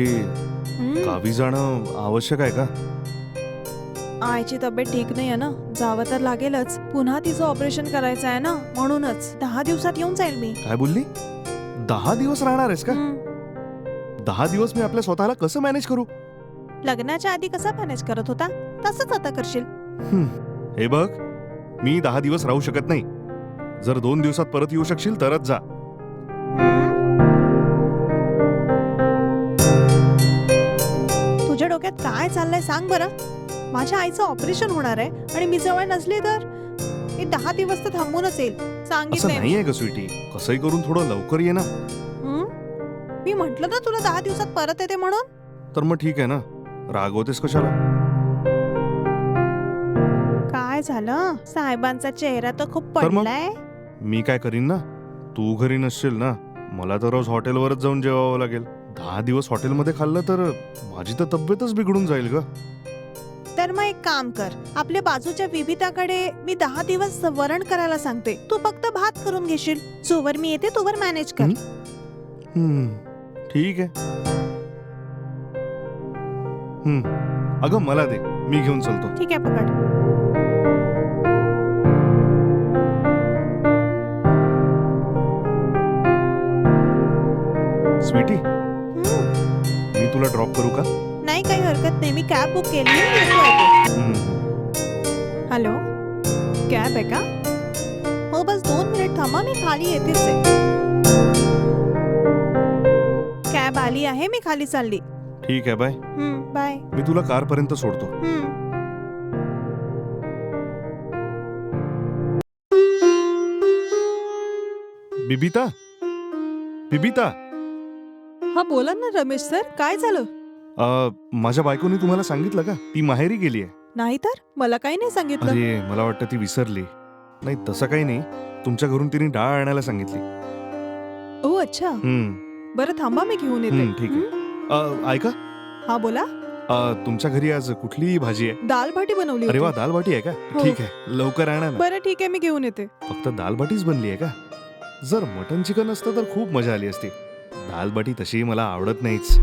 हं? गावी जाणं आवश्यक आहे का? आईची तब्येत ठीक नाही आहे ना? जावं तर लागेलच. पुन्हा तिचं ऑपरेशन करायचं आहे ना? म्हणूनच. दहा दिवसात येऊन जाईल मी. काय बोलली? दहा दिवस राहणार आहेस का. दहा दिवस मी आपल्या स्वतःला कसं मॅनेज करू? लग्नाच्या आधी कसा मॅनेज करत होता? तसंच आता करशील. हे बघ मी दहा दिवस राहू शकत नाही. जर दोन दिवसात परत येऊ शकशील तरच जा. काय चाललंय सांग बरं. माझ्या आईचं ऑपरेशन होणार आहे आणि मी जवळ नसली तर? मी दहा दिवस तर थांबूनच येईल. असं सांगितलंय मी. नाहीये का स्वीटी. कसंही करून थोडं लवकर ये ना. हं? मी म्हंटल ना तुला दहा दिवसात परत येते म्हणून? तर मग ठीक आहे ना. रागवतेस कशाला? काय झालं? साहेबांचा चेहरा तर खूप तर मग? पडलाय. मी काय करीन ना? तू घरी नसशील ना? मला तर रोज हॉटेलवरच जाऊन जेवावं लागेल. दहा दिवस हॉटेलमध्ये खाल्लं तर माझी तर तब्येतच बिघडून जाईल ग. तर मग एक काम कर आपल्या बाजूच्या विविताकडे मी दहा दिवस वरण करायला सांगते. तू फक्त भात करून घेशील. जोवर मी येते तोवर मॅनेज कर? हम्म, ठीक आहे. हम्म, अगं मला दे मी घेऊन चलतो. ठीक आहे पकड. स्वीटी. तुला ड्रॉप करू का? नाही काही हरकत नाही। मी कॅब बुक केली आहे, येतो आहे तो. हम्म, हॅलो कॅब आहे का हो बस दोन मिनिट थांबा मी खाली येतेच आहे कॅब आली आहे मी खाली चालली। ठीक आहे बाय हं, बाय मी तुला कार पर्यंत सोडतो हं. बिबिता? बिबिता? हा बोला ना रमेश सर काय झालं? अ, माझ्या बायकोनी तुम्हाला सांगितलं का? ती माहेरी गेली आहे. नाही तर? मला काही नाही सांगितलं. अरे मला वाटतं ती विसरली. नाही तसं काही नाही. तुमच्या घरून तिने डाळ आणायला सांगितली. ओ अच्छा. हम्म, बरं थांबा मी घेऊन येते. हम्म, ठीक आहे. हं? अ, ऐका. हा बोला. अ, तुमच्या घरी आज कुठली भाजी आहे? दाल भाटी बनवली अरे वा होती. दाल बाटी आहे का? हो. ठीक आहे लवकर आणा ना. बरं ठीक आहे मी घेऊन येते. फक्त दाल बाटीच बनली आहे का? जर मटन चिकन असतं तर खूप मजा आली असती. दाल बाटी तशी मला आवडत नाहीच.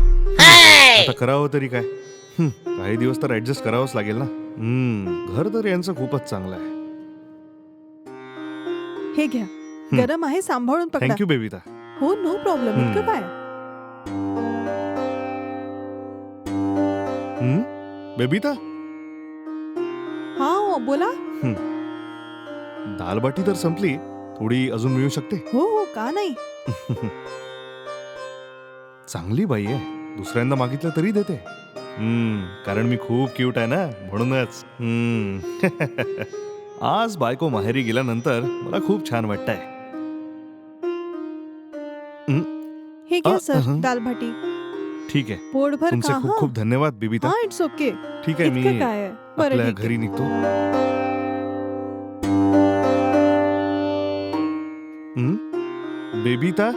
आता करावं तरी काय? हं, काही दिवस तर ऍडजस्ट करावंच लागेल ना? हम्म, घर तर यांचं खूपच चांगलं आहे. हे घ्या. गरम आहे सांभाळून पकडा. Thank you Babita. हो नो प्रॉब्लेम हम्म. इतकं काय? हं? बेबिता? हा हो. बोला दाल बाटी तर संपली. थोडी अजून मिळू शकते? हो हो का नाही? चांगली बाई आहे. दुसऱ्यांदा मागितलं तरी देते. हम्म, कारण मी खूप क्यूट आहे ना म्हणूनच. हम्म. आज बायको माहेरी गेल्यानंतर मला खूप छान वाटतंय. हे घ्या सर अहं. दाल भाटी ठीक आहे. पोटभर तुमचे खा खूप खूप धन्यवाद बिबिता. हा इट्स ओके ठीक आहे मी इतकं काय आहे? बरं आपल्या ठीक. घरी निघतो. हं? बेबिता?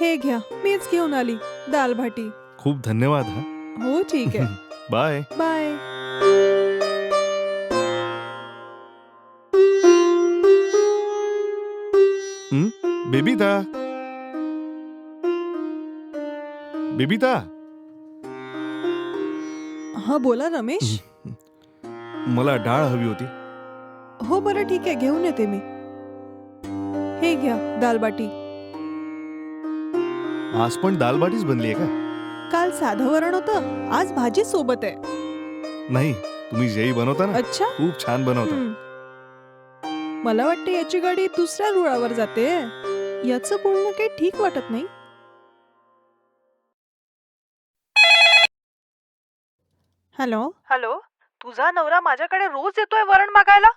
हे घ्या मीच घेऊन आली दाल भाटी. खूप धन्यवाद हा. हो ठीक आहे. बाय. बाय. बेबिता. बेबिता. हा बोला रमेश. मला डाळ हवी होती. हो बरं ठीक आहे घेऊन येते मी. हे घ्या दाल बाटी आज पण दालबाटीच बनली आहे का? काल साधं वरण होतं आज भाजी सोबत आहे. नाही तुम्ही जेही बनवता ना? अच्छा. खूप छान बनवता. हं. मला वाटते याची गाडी दुसऱ्या रुळावर जाते. याचं बोलणं काही ठीक वाटत नाही. हॅलो. हॅलो तुझा नवरा माझ्याकडे रोज येतोय वरण मागायला?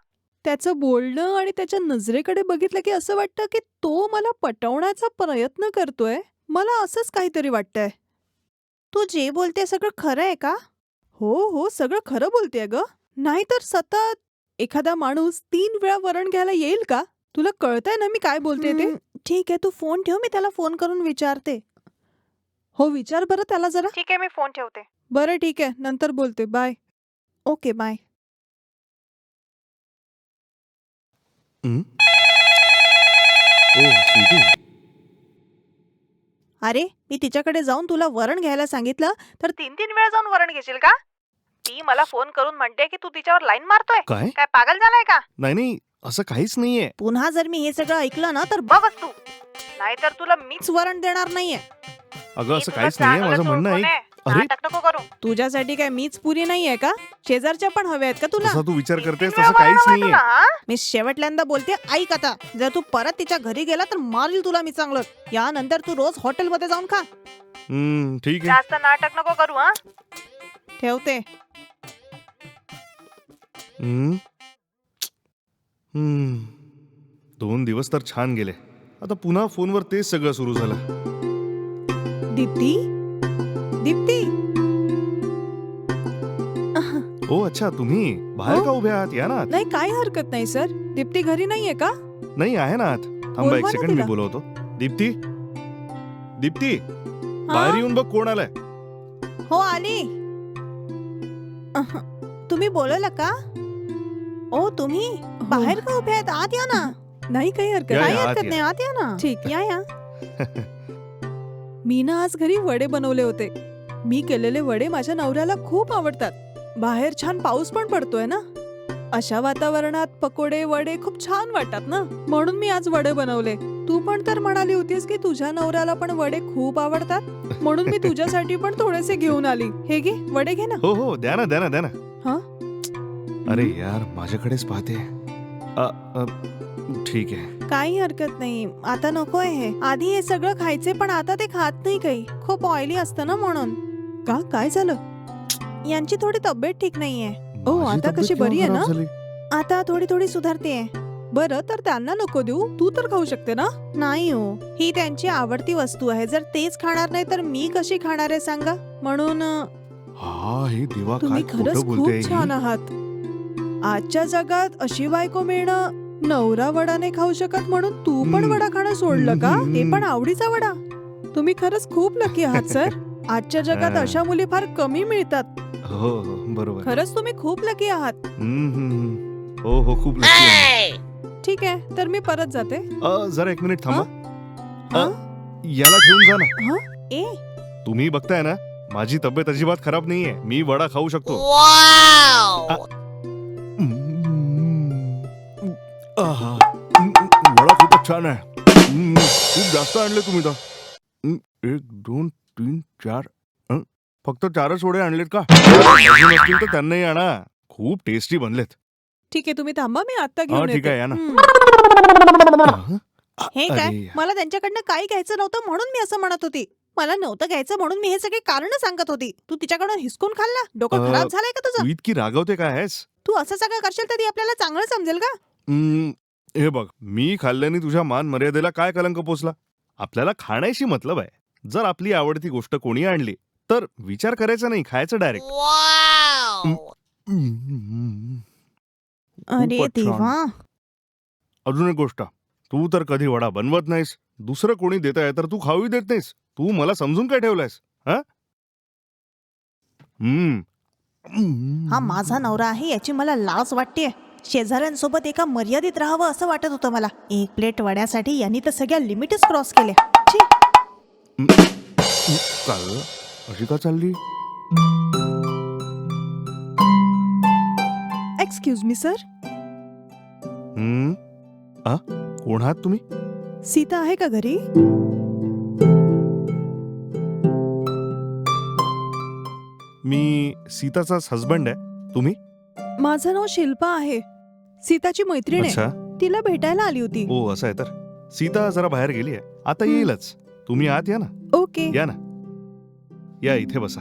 त्याचं बोलणं आणि त्याच्या नजरेकडे बघितलं की असं वाटतं की तो मला पटवण्याचा प्रयत्न करतोय. मला असंच काहीतरी वाटतंय. तू जे बोलते सगळं खरं आहे का? हो हो सगळं खरं बोलतेय ग. नाहीतर सतत एखादा माणूस तीन वेळा वरण घ्यायला येईल का? तुला कळतंय ना मी काय बोलते ते? ठीक आहे. तू फोन ठेव मी त्याला फोन करून विचारते. हो विचार बरं त्याला जरा. ठीक आहे मी फोन ठेवते. बरं ठीक आहे. नंतर बोलते. बाय. Okay bye. हं? ओ स्वीटी. अरे मी तिच्याकडे जाऊन तुला वरण घ्यायला सांगितलं तर तीन तीन वेळा जाऊन वरण घेशील का? ती मला फोन करून म्हणते की तू तिच्यावर लाईन मारतोय. काय? काय पागल झालाय का? नाही नाही असं काहीच नाहीये. पुन्हा जर मी हे सगळं ऐकलं ना तर बघच तू. नाहीतर तुला मीच वरण देणार नाहीये. अगं मी असं तुला काहीच नाहीये माझं म्हणणं ओळखून आहे आहे. अरे. नाटक नको करू. तुझ्यासाठी काय मीच पुरी नाहीये का? शेजारच्या पण हव्या आहेत का तुला? तसा तू विचार करतेस तसं काहीच वरण नाहीये. वाटलं, हा? मी शेवटल्यांदा बोलते ऐक आता. जर तू परत तिच्या घरी गेला तर मारील तुला मी चांगलं. यानंतर तू रोज हॉटेलमध्ये जाऊन खा. हम्म, ठीक आहे. जास्त नाटक नको करू हा? ठेवते. हम्म. हम्म. दोन दिवस तर छान गेले. आता पुन्हा फोनवर तेच सगळं सुरू झालं. दीप्ती? दीप्ती। ओ अच्छा तुम्ही बाहेर का उभे आहात? या ना आत. नाही काही हरकत नाही सर. दीप्ती घरी नाहीये का? नाही आहे ना आत. थांबा बोलवा एक ना सेकंड मी तिला. बोलवतो. दीप्ती? दीप्ती? बाहेर येऊन बघ कोण आलाय. हो आली. अह, तुम्ही बोलवलं का? ओ तुम्ही बाहेर का उभे आहेत? आत या ना. नाही काही हरकत या, या, काही आत हरकत या. नाही. आत या ना. ठीक या या. मी ना आज घरी वडे बनवले होते. मी केलेले वडे माझ्या नवऱ्याला खूप आवडतात. बाहेर छान पाऊस पण पडतोय ना? अशा वातावरणात पकोडे वडे खूप छान वाटतात ना? म्हणून मी आज वडे बनवले. तू पण तर म्हणाली होतीस की तुझ्या नवऱ्याला पण वडे खूप आवडतात? म्हणून मी तुझ्यासाठी पण थोडेसे घेऊन आली. हे घे वडे घे ना. हो हो द्या ना द्या ना द्या ना. हा? अरे यार माझ्याकडेच पाहते. ठीक आहे. काही हरकत नाही. आता नकोय हे आधी हे सगळं खायचे पण आता ते खात नाही काही. खूप ऑइली असतं ना म्हणून. का? काय झालं? यांची थोडी तब्येत ठीक नाहीये. ओ, माझी आता तब्येत कशी केव्हा बरी आहे खराब ना? झाली? आता थोडी थोडी सुधारते बरं तर त्यांना नको देऊ. तू तर खाऊ शकते ना? नाही हो. ही त्यांची आवडती वस्तू आहे. जर तेच खाणार नाही तर मी कशी खाणार आहे सांगा? म्हणून अं, हा हे देवा काय तुम्ही खरंच खोटं बोलते खूप छान आहात. आजच्या जगात अशी बायको मिळणं नवरा वडा नाही खाऊ शकत म्हणून तू पण. वडा खाणं सोडलं का. ते पण आवडीचा वडा. तुम्ही खरंच खूप लकी आहात सर आजच्या जगात हा. अशा मुली फार कमी मिळतात. हो हो. बरोबर. खरंच तुम्ही खूप लकी आहात. हम्म, हम्म, हम्म. हो हो. खूप आहे. ठीक आहे तर मी परत जाते. अ, जरा एक मिनिट थांबा. हा? याला ठेवून जा ना. ए. तुम्ही बघताय ना माझी तब्येत अजिबात खराब नाहीये. मी वडा खाऊ शकतो. हम्म. आहा. वडा खूपच छान आहे. खूप जास्त आणले तुम्ही तर एक दोन तीन चार? फक्त चारच वडे आणलेत का? अजून असतील तर त्यांनाही आणा. खूप टेस्टी बनलेत. ठीक आहे तुम्ही थांबा मी आता हा घेऊन ठीक येते. आहे या ना. हे अरे काय यार. मला त्यांच्याकडनं काही घ्यायचं नव्हतं म्हणून मी असं म्हणत होती. मला नव्हतं घ्यायचं म्हणून मी हे सगळे कारण सांगत होती. तू तिच्याकडून हिसकून खाल्ला? डोकं अ, खराब झालंय का तुझं? तू इतकी रागवते काय आहेस? तू असं सगळं करशील तर ती आपल्याला चांगलं समजेल का? हम्म, हे बघ मी खाल्ल्याने तुझ्या मान मर्यादेला काय कलंक पोचला? आपल्याला खाण्याशी मतलब आहे. जर आपली आवडती गोष्ट कोणी आणली तर विचार करायचा नाही खायचं डायरेक्ट अरे देवा. अजून एक गोष्ट. तू तर कधी वडा बनवत नाहीस. दुसरं कोणी देत आहे तर तू खाऊही देत नाहीस. तू मला समजून काय ठेवलायस? हा? हम्म. हा माझा नवरा आहे याची मला लाज वाटते शेजाऱ्यांसोबत एका मर्यादित राहावं असं वाटत होतं मला. एक प्लेट वड्यासाठी यांनी तर सगळ्या लिमिटच क्रॉस केल्या. छी. काय ग? अशी का चालली? एक्सक्यूज मी सर हम्म? आ? कोण आहात तुम्ही? सीता आहे का घरी? मी सीताचाच हसबंड आहे. तुम्ही? माझं नाव शिल्पा आहे. सीताची मैत्रीण आहे. अच्छा. तिला भेटायला आली होती. ओ असं आहे तर. सीता जरा बाहेर गेली आहे. आता. येईलच. तुम्ही आत या ना. ओके. या ना. या इथे बसा.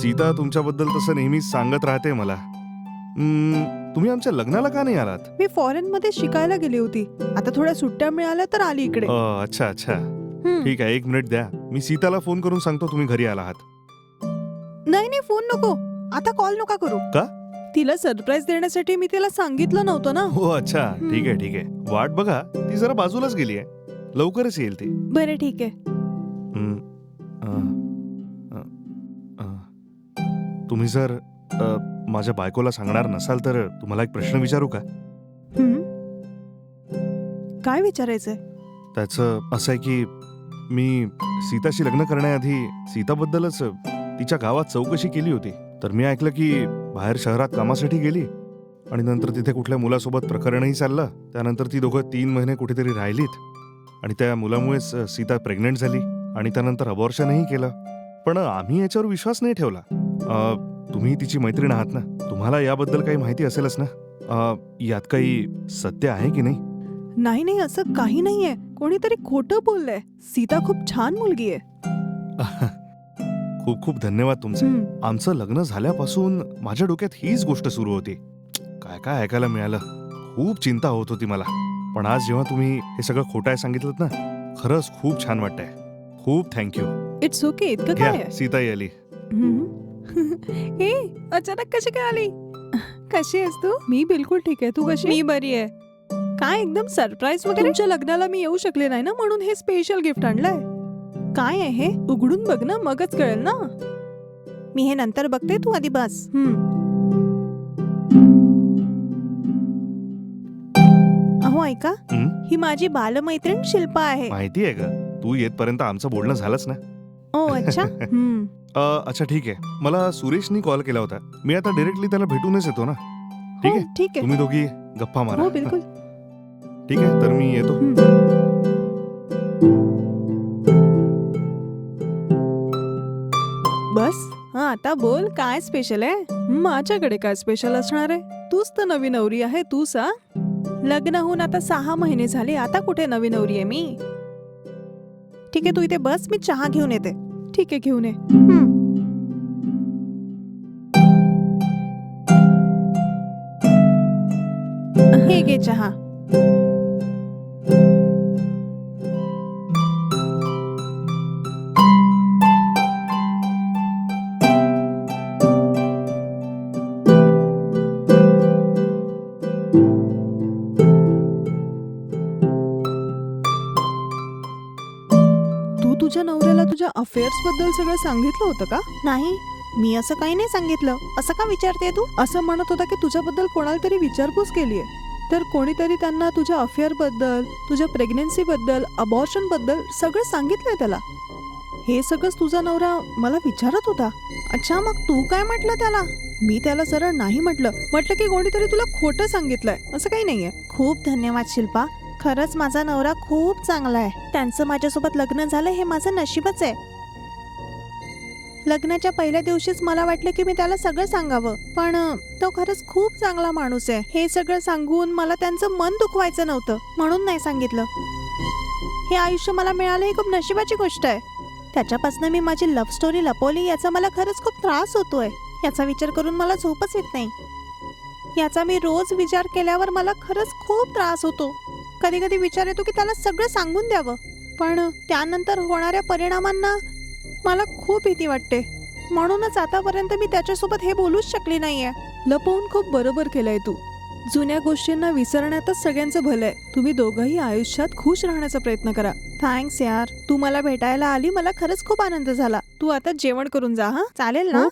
सीता तुमच्याबद्दल तसं नेहमी सांगत राहते मला. हम्म, तुम्ही आमच्या लग्नाला का नाही आलात? मी फॉरेन मध्ये शिकायला गेली होती. आता थोड्या सुट्ट्या मिळाल्या तर आली इकडे. अ, अच्छा अच्छा. हम्म. ठीक आहे एक मिनिट द्या. मी सीताला फोन करून सांगतो तुम्ही घरी आला आहात. नाही नाही फोन नको. आता कॉल नका करू. का? तिला सरप्राईज देण्यासाठी मी तिला सांगितलं नव्हतं ना. हो अच्छा. ठीक आहे ठीक आहे. वाट बघा. ती जरा बाजूलाच गेली आहे. लवकरच येईल ती. बरं ठीक आहे. हम्म, अ, तुम्ही जर अ, माझ्या बायकोला सांगणार नसाल तर तुम्हाला एक प्रश्न विचारू का? काय विचारायचंय? त्याचं असं आहे की मी सीताशी लग्न करण्याआधी सीताबद्दलच तिच्या गावात चौकशी केली होती. तर मी ऐकलं की बाहेर शहरात कामासाठी गेली आणि नंतर तिथे कुठल्या मुलासोबत प्रकरणही चाललं. त्यानंतर ती दोघं तीन महिने कुठेतरी राहिलीत आणि त्या मुलामुळेच सीता प्रेग्नेंट झाली आणि त्यानंतर अबॉर्शनही केलं. पण आम्ही याच्यावर विश्वास नाही ठेवला. अ, तुम्ही तिची मैत्रीण आहात ना? तुम्हाला याबद्दल काही माहिती असेलच ना? यात काही सत्य आहे की नाही? नाही नाही असं काही नाहीये. कोणीतरी खोटं बोललंय. सीता खूप छान मुलगी आहे. खूप खूप धन्यवाद तुमचे. आमचं लग्न झाल्यापासून माझ्या डोक्यात हीच गोष्ट सुरू होती. काय काय ऐकायला मिळालं? खूप चिंता होत होती मला. पण आज जेव्हा तुम्ही हे सगळं खोटं आहे सांगितलं ना खरंच खूप छान वाटतंय. खूप थँक्यू. इट्स ओके इतकं काय घ्या आहे? सीताई आली. हं? ए अचानक कशी काय आली? कशी आहेस तू? मी बिलकुल ठीक आहे. तू कशी? मी बरी आहे. काय एकदम सरप्राईज वगैरे? तुमच्या लग्नाला मी येऊ शकले नाही ना म्हणून हे स्पेशल गिफ्ट आणलंय? काय आहे हे? उघडून बघ ना मगच कळेल ना. मी हे नंतर बघते तू आधी बस. अहो ऐका. हं? ही माझी बालमैत्रीण शिल्पा आहे. माहिती आहे का तू येतपर्यंत आमचं बोलणं झालंच ना. ओ अच्छा. अ, अच्छा ठीक आहे. मला सुरेशनी कॉल केला होता. मी आता डायरेक्टली त्याला भेटूनच येतो ना. ठीक हो, आहे? ठीक आहे. तुम्ही दोघी गप्पा मारा. हो बिलकुल. ठीक आहे तर मी येतो. बस. हा आता बोल काय स्पेशल आहे? माझ्याकडे काय स्पेशल असणार आहे? तूच तर नवी नवरी आहे तू सा लग्न होऊन आता सहा महिने झाले आता कुठे नवी नवरी आहे मी? ठीक आहे तू इथे बस मी चहा घेऊन येते. ठीक आहे घेऊन ये हं. घे चहा तुझ्या अफेअर्सबद्दल सगळं सांगितलं होतं का? नाही. मी असं काही नाही सांगितलं. असं का विचारते तू? असं म्हणत होता की तुझ्याबद्दल कोणाला तरी विचारपूस केली आहे तर कोणीतरी त्यांना तुझ्या अफेअरबद्दल तुझ्या प्रेग्नेन्सी बद्दल अबॉर्शनबद्दल सगळं सांगितलंय त्याला. हे सगळंच तुझा नवरा मला विचारत होता. अच्छा मग तू काय म्हटलं त्याला? मी त्याला सरळ नाही म्हटलं. म्हटलं की कोणीतरी तुला खोटं सांगितलंय. असं काही नाहीये. खूप धन्यवाद शिल्पा. खरंच माझा नवरा खूप चांगला आहे. त्यांचं माझ्यासोबत लग्न झालं हे माझं नशीबच आहे. लग्नाच्या पहिल्या दिवशीच मला वाटलं की मी त्याला सगळं सांगावं. पण तो खरंच खूप चांगला माणूस आहे. हे सगळं सांगून मला त्यांचं मन दुखवायचं नव्हतं म्हणून नाही सांगितलं. हे आयुष्य मला मिळालं ही खूप नशिबाची गोष्ट आहे. त्याच्यापासून मी माझी लव्ह स्टोरी लपवली याचा मला खरंच खूप त्रास होतोय. याचा विचार करून मला झोपच येत नाही. याचा मी रोज विचार केल्यावर मला खरंच खूप त्रास होतो. कधी कधी विचार येतो की त्याला सगळं सांगून द्यावं. पण त्यानंतर होणाऱ्या परिणामांना मला खूप भीती वाटते. म्हणूनच आतापर्यंत मी त्याच्यासोबत हे बोलूच शकली नाहीये. लपवून खूप बरोबर केलंय तू. जुन्या गोष्टींना विसरण्यातच सगळ्यांचं भलं आहे. तुम्ही दोघंही आयुष्यात खुश राहण्याचा प्रयत्न करा. थँक्स यार. तू मला भेटायला आली मला खरंच खूप आनंद झाला. तू आता जेवण करून जा हा? चालेल ना?